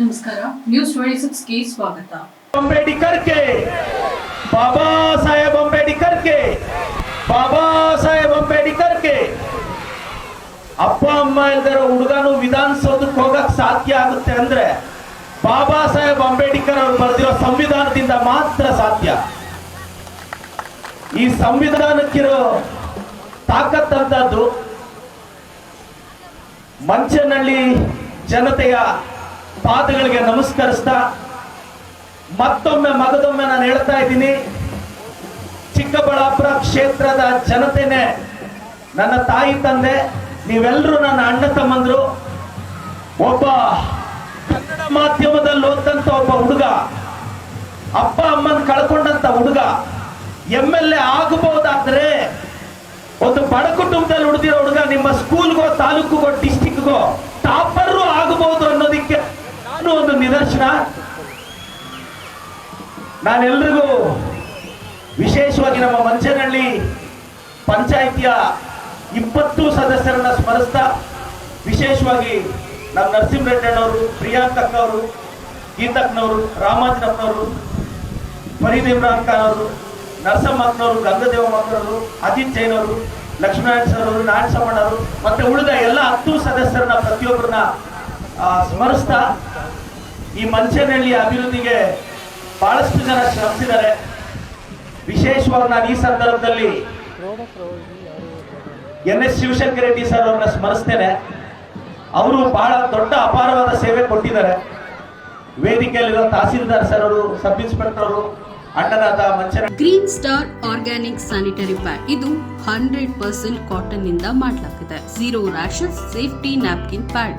ನಮಸ್ಕಾರ. News twenty ಸಿಕ್ಸ್ಗೆ ಸ್ವಾಗತ. ಅಂಬೇಡ್ಕರ್ ಕೆ ಬಾಬಾ ಸಾಹೇಬ್ ಅಂಬೇಡ್ಕರ್ ಕೆ ಬಾಬಾ ಸಾಹೇಬ್ ಅಂಬೇಡ್ಕರ್ ಕೆ ಅಪ್ಪ, ಅಮ್ಮ ಇಲ್ದಿರೋ ಹುಡುಗನು ವಿಧಾನಸೌಧಕ್ಕೆ ಹೋಗಕ್ ಸಾಧ್ಯ ಆಗುತ್ತೆ ಅಂದ್ರೆ ಬಾಬಾ ಸಾಹೇಬ್ ಅಂಬೇಡ್ಕರ್ ಅವರು ಬರೆದಿರೋ ಸಂವಿಧಾನದಿಂದ ಮಾತ್ರ ಸಾಧ್ಯ. ಈ ಸಂವಿಧಾನಕ್ಕಿರೋ ತಾಕತ್ತಂತದ್ದು ಮಂಚನಹಳ್ಳಿ ಜನತೆಯ ಪಾದಗಳಿಗೆ ನಮಸ್ಕರಿಸ್ತಾ ಮತ್ತೊಮ್ಮೆ ಮಗದೊಮ್ಮೆ ನಾನು ಹೇಳ್ತಾ ಇದ್ದೀನಿ, ಚಿಕ್ಕಬಳ್ಳಾಪುರ ಕ್ಷೇತ್ರದ ಜನತೆನೆ, ನನ್ನ ತಾಯಿ ತಂದೆ ನೀವೆಲ್ಲರೂ ನನ್ನ ಅಣ್ಣ ತಮ್ಮಂದ್ರು, ಒಬ್ಬ ಕನ್ನಡ ಮಾಧ್ಯಮದಲ್ಲಿ ಓದಂತ ಒಬ್ಬ ಹುಡುಗ, ಅಪ್ಪ ಅಮ್ಮನ ಕಳ್ಕೊಂಡಂತ ಹುಡುಗ ಎಂ ಎಲ್ ಎ ಆಗಬಹುದಾದ್ರೆ ಒಂದು ಬಡ ಕುಟುಂಬದಲ್ಲಿ ಹುಡುಗಿರೋ ಹುಡುಗ ನಿಮ್ಮ ಸ್ಕೂಲ್ಗೋ ತಾಲೂಕುಗೋ ಡಿಸ್ಟಿಕ್ಗೋ ನಾನು ಒಂದು ನಿದರ್ಶನ. ನಾನೆಲ್ರಿಗೂ ವಿಶೇಷವಾಗಿ ನಮ್ಮ ಮಂಚನಹಳ್ಳಿ ಪಂಚಾಯಿತಿಯ ಇಪ್ಪತ್ತು ಸದಸ್ಯರನ್ನ ಸ್ಮರಿಸ್ತಾ, ವಿಶೇಷವಾಗಿ ನಮ್ಮ ನರಸಿಂಹರೆಡ್ಡಣ್ಣವರು ಪ್ರಿಯಾಂಕಕ್ಕವರು, ಗೀತಕ್ಕನವರು ರಾಮಾಜನಪ್ಪನವರು ಫರೀದ್ ಇಮ್ರಾನ್ ಖಾನ್ ಅವರು ನರಸಮ್ಮಕ್ಕನವರು ಗಂಗದೇವ ಮಕ್ಕನವರು ಅಜಿತ್ ಜೈನ್ ಅವರು ಲಕ್ಷ್ಮೀನಾರಾಯಣ ಸರ್ ಅವರು, ನಾರಾಯಣ ಮತ್ತೆ ಉಳಿದ ಎಲ್ಲ ಹತ್ತು ಸದಸ್ಯರನ್ನ ಪ್ರತಿಯೊಬ್ಬರನ್ನ ಸ್ಮರಿಸ್ತಾ ಈ ಮನುಷ್ಯನಹಳ್ಳಿ ಅಭಿವೃದ್ಧಿಗೆ ಬಹಳಷ್ಟು ಜನ ಶ್ರಮಿಸಿದ್ದಾರೆ. ವಿಶೇಷವಾಗಿ ನಾನು ಈ ಸಂದರ್ಭದಲ್ಲಿ N S Shivashankara Reddy sir ಅವ್ರನ್ನ ಸ್ಮರಿಸ್ತೇನೆ. ಅವರು ಬಹಳ ದೊಡ್ಡ ಅಪಾರವಾದ ಸೇವೆ ಕೊಟ್ಟಿದ್ದಾರೆ. ವೇದಿಕೆಯಲ್ಲಿರೋ ತಹಸೀಲ್ದಾರ್ ಸರ್ ಅವರು, ಸಬ್ ಇನ್ಸ್ಪೆಕ್ಟರ್ ಅವರು green star organic sanitary pad ಇದು ಹಂಡ್ರೆಡ್ ಪರ್ಸೆಂಟ್ ಕಾಟನ್ನಿಂದ ಮಾಡಲಾಗಿದೆ zero rashes safety napkin pad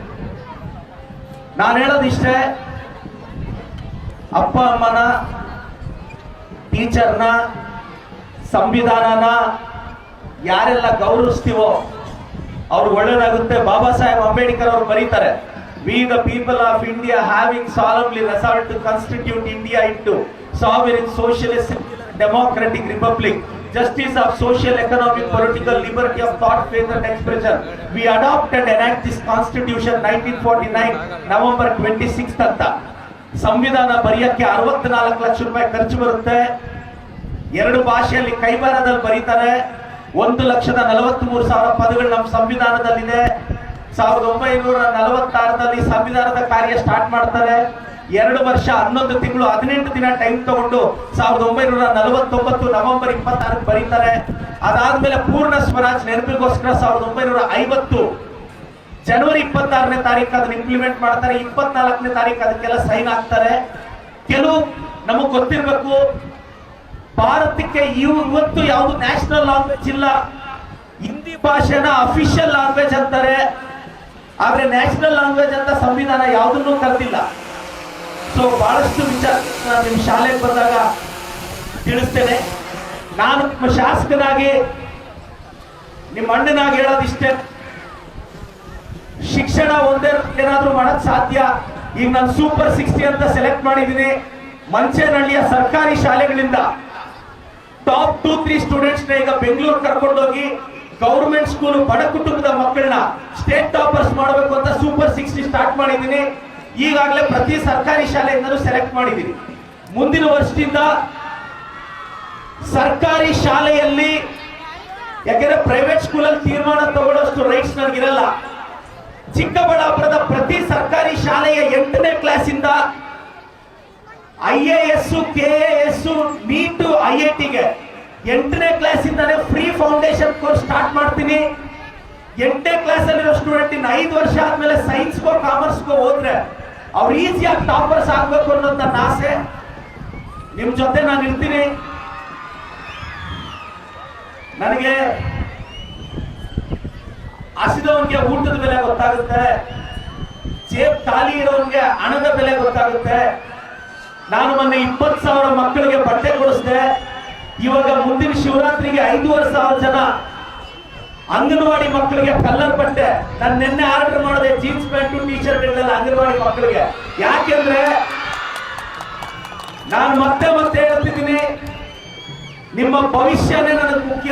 ನಾನು ಹೇಳೋದಿಷ್ಟೇ ಅಪ್ಪ, ಅಮ್ಮನ, ಟೀಚರ್ನ, ಸಂವಿಧಾನನ ಯಾರೆಲ್ಲ ಗೌರವಿಸ್ತೀವೋ ಅವ್ರಿಗೆ ಒಳ್ಳೇದಾಗುತ್ತೆ. ಬಾಬಾ ಸಾಹೇಬ್ ಅಂಬೇಡ್ಕರ್ ಅವರು ಬರೀತಾರೆ. We the people of India having solemnly resolved to constitute India into sovereign socialist democratic republic justice of social, economic, political, liberty of thought, faith and expression. We adopt and enact this constitution 1949 November 26th ಅಂತ. ಸಂವಿಧಾನ ಬರೆಯಕ್ಕೆ ಅರವತ್ನಾಲ್ಕು ಲಕ್ಷ ರೂಪಾಯಿ ಖರ್ಚು ಬರುತ್ತೆ. ಎರಡು ಭಾಷೆಯಲ್ಲಿ ಕೈಬಾರದಲ್ಲಿ ಬರೀತಾರೆ. ಒಂದು ಲಕ್ಷದ ನಲವತ್ಮೂರು ಸಾವಿರ ಪದಗಳು ನಮ್ಮ ಸಂವಿಧಾನದಲ್ಲಿದೆ. ಸಾವಿರದ ಒಂಬೈನೂರ ನಲವತ್ತಾರರಲ್ಲಿ ಸಂವಿಧಾನದ ಕಾರ್ಯ ಸ್ಟಾರ್ಟ್ ಮಾಡ್ತಾರೆ. ಎರಡು ವರ್ಷ ಹನ್ನೊಂದು ತಿಂಗಳು ಹದಿನೆಂಟು ದಿನ ಟೈಮ್ ತಗೊಂಡು ಸಾವಿರದ ಒಂಬೈನೂರ ನಲವತ್ತೊಂಬತ್ತು ನವೆಂಬರ್ ಇಪ್ಪತ್ತಾರಕ್ಕೆ ಬರೀತಾರೆ. ಅದಾದ್ಮೇಲೆ ಪೂರ್ಣ ಸ್ವರಾಜ್ ನೆನಪಿಗೋಸ್ಕರ ಸಾವಿರದ ಒಂಬೈನೂರ ಐವತ್ತು ಜನವರಿ ಇಪ್ಪತ್ತಾರನೇ ತಾರೀಕು ಅದನ್ನ ಇಂಪ್ಲಿಮೆಂಟ್ ಮಾಡ್ತಾರೆ. ಇಪ್ಪತ್ನಾಲ್ಕನೇ ತಾರೀಕು ಅದಕ್ಕೆಲ್ಲ ಸೈನ್ ಆಗ್ತಾರೆ ಕೆಲವು ನಮಗ್ ಗೊತ್ತಿರ್ಬೇಕು, ಭಾರತಕ್ಕೆ ಇವು ಇವತ್ತು ಯಾವುದು ನ್ಯಾಷನಲ್ ಲ್ಯಾಂಗ್ವೇಜ್ ಇಲ್ಲ. ಹಿಂದಿ ಭಾಷೆನ ಅಫಿಷಿಯಲ್ ಲ್ಯಾಂಗ್ವೇಜ್ ಅಂತಾರೆ. ಆದ್ರೆ ನ್ಯಾಷನಲ್ ಲ್ಯಾಂಗ್ವೇಜ್ ಅಂತ ಸಂವಿಧಾನ ಯಾವುದನ್ನೂ ಕರೆದಿಲ್ಲ. ಸೊ ಬಹಳಷ್ಟು ವಿಚಾರ ನಿಮ್ಮ ಶಾಲೆಗೆ ಬಂದಾಗ ತಿಳಿಸ್ತೇನೆ. ನಾನು ನಿಮ್ಮ ಶಾಸಕನಾಗಿ, ನಿಮ್ಮ ಅಣ್ಣನಾಗಿ ಹೇಳೋದಿಷ್ಟೇ ಶಿಕ್ಷಣ ಒಂದೇ ಏನಾದರೂ ಮಾಡಕ್ ಸಾಧ್ಯ? ಈಗ ನಾನು ಸೂಪರ್ ಸಿಕ್ಸ್ಟಿ ಅಂತ ಸೆಲೆಕ್ಟ್ ಮಾಡಿದ್ದೀನಿ. ಮಂಚೇನಹಳ್ಳಿಯ ಸರ್ಕಾರಿ ಶಾಲೆಗಳಿಂದ ಟಾಪ್ ಟೂ ತ್ರೀ ಸ್ಟೂಡೆಂಟ್ಸ್ನ ಈಗ ಬೆಂಗಳೂರು ಕರ್ಕೊಂಡೋಗಿ ಗೌರ್ಮೆಂಟ್ ಸ್ಕೂಲ್ ಬಡ ಕುಟುಂಬದ ಮಕ್ಕಳನ್ನ ಸ್ಟೇಟ್ ಟಾಪರ್ಸ್ ಮಾಡಬೇಕು ಅಂತ ಸೂಪರ್ ಸಿಕ್ಸ್ಟಿ ಸ್ಟಾರ್ಟ್ ಮಾಡಿದ್ದೀನಿ. ಈಗಾಗಲೇ ಪ್ರತಿ ಸರ್ಕಾರಿ ಶಾಲೆಯಿಂದಲೂ ಸೆಲೆಕ್ಟ್ ಮಾಡಿದ್ದೀನಿ ಮುಂದಿನ ವರ್ಷದಿಂದ ಸರ್ಕಾರಿ ಶಾಲೆಯಲ್ಲಿ ಯಾಕೆಂದ್ರೆ ಪ್ರೈವೇಟ್ ಸ್ಕೂಲಲ್ಲಿ ತೀರ್ಮಾನ ತಗೊಳ್ಳೋಷ್ಟು ರೈಟ್ಸ್ ನನಗಿರಲ್ಲ. ಚಿಕ್ಕಬಳ್ಳಾಪುರದ ಪ್ರತಿ ಸರ್ಕಾರಿ ಶಾಲೆಯ ಎಂಟನೇ ಕ್ಲಾಸಿಂದ I A S K S NEET I I ಟಿಗೆ ಎಂಟನೇ ಕ್ಲಾಸಿಂದಾನೇ ಫ್ರೀ ಫೌಂಡೇಶನ್ ಕೋರ್ಸ್ ಸ್ಟಾರ್ಟ್ ಮಾಡ್ತೀನಿ. ಎಂಟನೇ ಕ್ಲಾಸ್ ಅಲ್ಲಿರೋ ಸ್ಟೂಡೆಂಟ್ ಇನ್ನು ಐದು ವರ್ಷ ಆದ್ಮೇಲೆ ಸೈನ್ಸ್ಗೋ ಕಾಮರ್ಸ್ಗೋ ಹೋದ್ರೆ ಅವ್ರು ಈಸಿಯಾಗಿ ಟಾಪರ್ಸ್ ಆಗ್ಬೇಕು ಅನ್ನೋ ನನ್ನ ಆಸೆ ನಿಮ್ ಜೊತೆ ನಾನು ಇರ್ತೀನಿ. ನನಗೆ ಹಸಿದವನ್ಗೆ ಊಟದ ಬೆಲೆ ಗೊತ್ತಾಗುತ್ತೆ. ಜೇಬ್ ಖಾಲಿ ಇರೋನ್ಗೆ ಹಣದ ಬೆಲೆ ಗೊತ್ತಾಗುತ್ತೆ. ನಾನು ಮೊನ್ನೆ ಇಪ್ಪತ್ತು ಸಾವಿರ ಮಕ್ಕಳಿಗೆ ಬಟ್ಟೆ ಕೊಡಿಸಿದೆ. ಇವಾಗ ಮುಂದಿನ ಶಿವರಾತ್ರಿಗೆ ಐದೂವರೆ ಸಾವಿರ ಜನ ಅಂಗನವಾಡಿ ಮಕ್ಕಳಿಗೆ ಕಲ್ಲರ್ ಬಟ್ಟೆ. ನಾನು ನಿನ್ನೆ ಆರ್ಡರ್ ಮಾಡಿದೆ ಜೀನ್ಸ್ ಪ್ಯಾಂಟು ಟಿ ಶರ್ಟ್ ಇರಲಿಲ್ಲ ಅಂಗನವಾಡಿ ಮಕ್ಕಳಿಗೆ. ಯಾಕೆಂದ್ರೆ ನಾನು ಮತ್ತೆ ಮತ್ತೆ ಹೇಳ್ತಿದ್ದೀನಿ, ನಿಮ್ಮ ಭವಿಷ್ಯನೇ ನನಗೆ ಮುಖ್ಯ.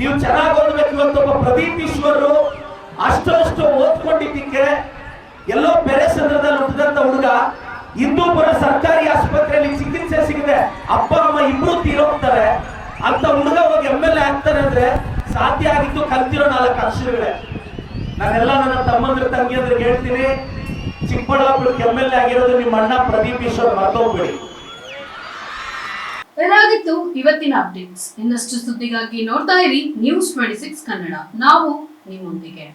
ನೀವು ಚೆನ್ನಾಗಿ ಓದ್ಬೇಕು ಇವತ್ತು ಒಬ್ಬ ಪ್ರದೀಪ್ ಈಶ್ವರು ಅಷ್ಟಷ್ಟು ಓದ್ಕೊಂಡಿದ್ದಕ್ಕೆ ಎಲ್ಲೋ ಬೆರೆ ಸಂದ್ರದಲ್ಲಿ ಹುಟ್ಟಿದಂತ ಹುಡುಗ. ಹಿಂದೂಪುರ ಸರ್ಕಾರಿ ಆಸ್ಪತ್ರೆಯಲ್ಲಿ ಚಿಕಿತ್ಸೆ ಸಿಗದೆ ಅಪ್ಪ, ಅಮ್ಮ ಇಬ್ರು ತೀರೋಗ್ತಾರೆ. ಅಂತ ಹುಡುಗ ಆಗ್ತಾನೆ ಅಂದ್ರೆ ಸಾಧ್ಯ ಆಗಿತ್ತು ಕಲ್ತಿರೋ ನಾಲ್ಕು ಅಕ್ಷರಗಳೇ. ನಾನೆಲ್ಲ ನನ್ನ ತಮ್ಮಂದ್ರ ತಂಗಿಯಂದ್ರಿಗೆ ಹೇಳ್ತೀನಿ, ಚಿಕ್ಕಬಳ್ಳಾಪುರಕ್ಕೆ ಎಂ ಎಲ್ ಎ ಆಗಿರೋದು ನಿಮ್ಮ ಅಣ್ಣ ಪ್ರದೀಪ್ ಈಶ್ವರ್ ಮರ್ತೋಗ್ಬೇಡಿ. ಇದಾಗಿತ್ತು ಇವತ್ತಿನ ಅಪ್ಡೇಟ್ಸ್ ಇನ್ನಷ್ಟು ಸುದ್ದಿಗಾಗಿ ನೋಡ್ತಾ ಇರಿ ನ್ಯೂಸ್ ಟ್ವೆಂಟಿ ಸಿಕ್ಸ್ ಕನ್ನಡ. ನಾವು ನಿಮ್ಮೊಂದಿಗೆ.